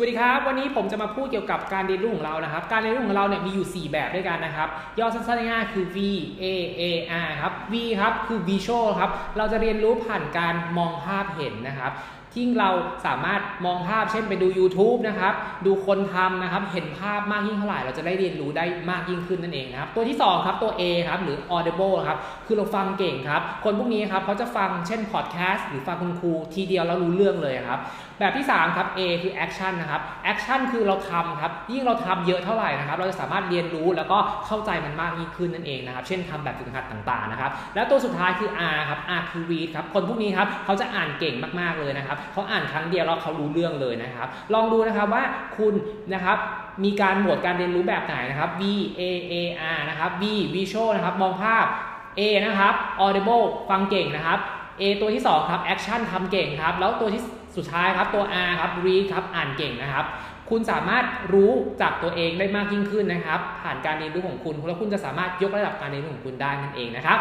สวัสดีครับ วันนี้ผมจะมาพูดเกี่ยวกับการเรียนรู้ของเรานะครับ การเรียนรู้ของเราเนี่ยมีอยู่ 4 แบบด้วยกันนะครับ ย่อสั้นๆง่ายๆคือ V A A R ครับ V ครับคือ Visual ครับ เราจะเรียนรู้ผ่านการมองภาพเห็นนะครับที่เราสามารถมองภาพเช่นไปดู YouTube นะครับ ดูคนทำนะครับ เห็นภาพมากยิ่งเท่าไหร่ เราจะได้เรียนรู้ได้มากยิ่งขึ้นนั่นเองนะครับ ตัวที่ 2 ครับ ตัว A ครับหรือ audible ครับ คือเราฟังเก่งครับ คนพวกนี้ครับเขาจะฟังเช่น podcast หรือฟังคุณครูทีเดียวแล้วรู้เรื่องเลยครับ แบบที่ 3 ครับ A คือ action นะครับ action คือเราทำครับยิ่งเราทำเยอะเท่าไหร่นะครับเราจะสามารถเรียนรู้แล้วก็เข้าใจมันมากยิ่งขึ้นนั่นเองนะครับเช่นทำแบบฝึกหัดต่างๆนะครับแล้วตัวสุดท้ายคือ R ครับ R คือ read ครับคนพวกนี้ครับเขาจะอ่านเก่งมากๆเลยนะครับเขาอ่านครั้งเดียวแล้วเขารู้เรื่องเลยนะครับ ลองดูนะครับว่าคุณนะครับมีการหมวดการเรียนรู้แบบไหนนะครับ V A A R นะครับ V visual นะครับมองภาพ A นะครับ audible ฟังเก่งนะครับ A ตัวที่ 2 ครับ action ทำเก่งครับ แล้วตัวที่สุดท้ายครับตัว R ครับ read ครับ อ่านเก่งนะครับ คุณสามารถรู้จากตัวเองได้มากยิ่งขึ้นนะครับ ผ่านการเรียนรู้ของคุณ แล้วคุณจะสามารถยกระดับการเรียนรู้ของคุณได้นั่นเองนะครับ